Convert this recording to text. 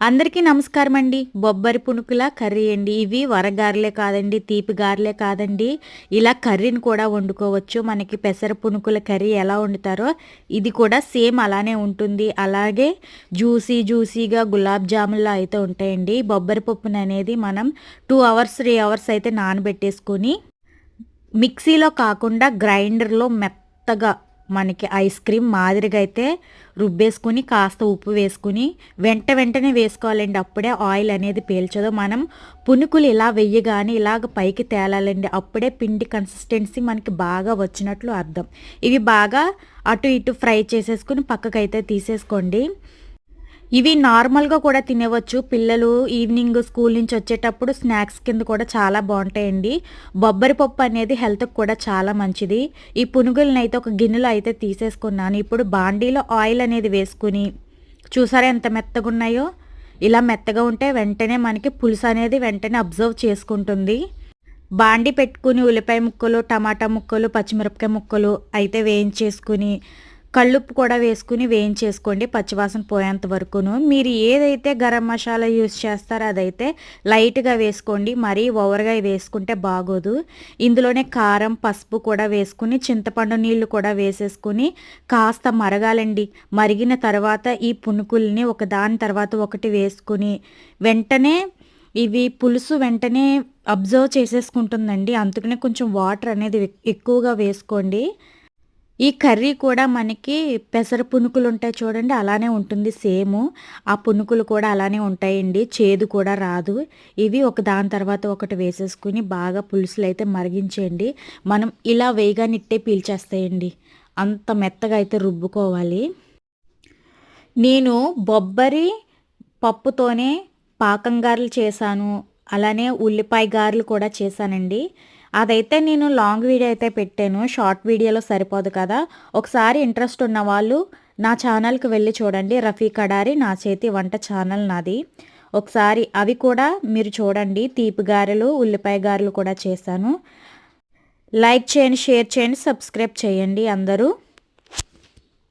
అందరికీ నమస్కారం అండి బొబ్బరి పునుకుల కర్రీ అండి ఇవి. వరగారలే కాదండి తీపి గారెలే కాదండి. ఇలా కర్రీని కూడా వండుకోవచ్చు. మనకి పెసర పునుకుల కర్రీ ఎలా వండుతారో ఇది కూడా సేమ్ అలానే ఉంటుంది. అలాగే జ్యూసీ జ్యూసీగా గులాబ్ జామున్లా అయితే ఉంటాయండి. బొబ్బరి పప్పుని అనేది మనం టూ అవర్స్ త్రీ అవర్స్ అయితే నానబెట్టేసుకొని మిక్సీలో కాకుండా గ్రైండర్లో మెత్తగా మనకి ఐస్ క్రీమ్ మాదిరిగా అయితే రుబ్బేసుకుని కాస్త ఉప్పు వేసుకుని వెంట వెంటనే వేసుకోవాలండి. అప్పుడే ఆయిల్ అనేది పేల్చదు. మనం పునుకులు ఇలా వెయ్యగానే ఇలాగ పైకి తేలాలండి. అప్పుడే పిండి కన్సిస్టెన్సీ మనకి బాగా వచ్చినట్లు అర్థం. ఇవి బాగా అటు ఇటు ఫ్రై చేసేసుకుని పక్కకైతే తీసేసుకోండి. ఇవి నార్మల్గా కూడా తినవచ్చు. పిల్లలు ఈవినింగ్ స్కూల్ నుంచి వచ్చేటప్పుడు స్నాక్స్ కింద కూడా చాలా బాగుంటాయండి. బొబ్బరి పప్పు అనేది హెల్త్కి కూడా చాలా మంచిది. ఈ పునుగులను అయితే ఒక గిన్నెలో అయితే తీసేసుకున్నాను. ఇప్పుడు బాండీలో ఆయిల్ అనేది వేసుకుని చూసారా ఎంత మెత్తగా ఉన్నాయో? ఇలా మెత్తగా ఉంటే వెంటనే మనకి పులుసు అనేది వెంటనే అబ్జర్వ్ చేసుకుంటుంది. బాండి పెట్టుకుని ఉల్లిపాయ ముక్కలు టమాటా ముక్కలు పచ్చిమిరపకాయ ముక్కలు అయితే వేయించేసుకుని కళ్ళుప్పు కూడా వేసుకుని వేయించేసుకోండి పచ్చివాసన పోయేంత వరకును. మీరు ఏదైతే గరం మసాలా యూస్ చేస్తారో అదైతే లైట్గా వేసుకోండి. మరీ ఓవర్గా వేసుకుంటే బాగోదు. ఇందులోనే కారం పసుపు కూడా వేసుకుని చింతపండు నీళ్ళు కూడా వేసేసుకుని కాస్త మరగాలండి. మరిగిన తర్వాత ఈ పునుకుల్ని ఒక దాని తర్వాత ఒకటి వేసుకుని వెంటనే ఇవి పులుసు వెంటనే అబ్జర్వ్ చేసేసుకుంటుందండి. అందుకనే కొంచెం వాటర్ అనేది ఎక్కువగా వేసుకోండి. ఈ కర్రీ కూడా మనకి పెసర పునుకులు ఉంటాయి చూడండి అలానే ఉంటుంది సేమ్. ఆ పునుకులు కూడా అలానే ఉంటాయండి చేదు కూడా రాదు. ఇవి ఒక దాని తర్వాత ఒకటి వేసేసుకుని బాగా పులుసులు అయితే మరిగించేయండి. మనం ఇలా వేయగా నిట్టే పీల్చేస్తాయండి. అంత మెత్తగా అయితే రుబ్బుకోవాలి. నేను బొబ్బరి పప్పుతోనే పాకం గారెలు చేశాను. అలానే ఉల్లిపాయ గారెలు కూడా చేశానండి. అదైతే నేను లాంగ్ వీడియో అయితే పెట్టాను. షార్ట్ వీడియోలో సరిపోదు కదా. ఒకసారి ఇంట్రెస్ట్ ఉన్న వాళ్ళు నా ఛానల్కి వెళ్ళి చూడండి. రఫీ కడారి నా చేతి వంట ఛానల్ నాది. ఒకసారి అవి కూడా మీరు చూడండి. తీపి గారెలు ఉల్లిపాయ గారెలు కూడా చేశాను. లైక్ చేయండి షేర్ చేయండి సబ్స్క్రైబ్ చేయండి అందరూ.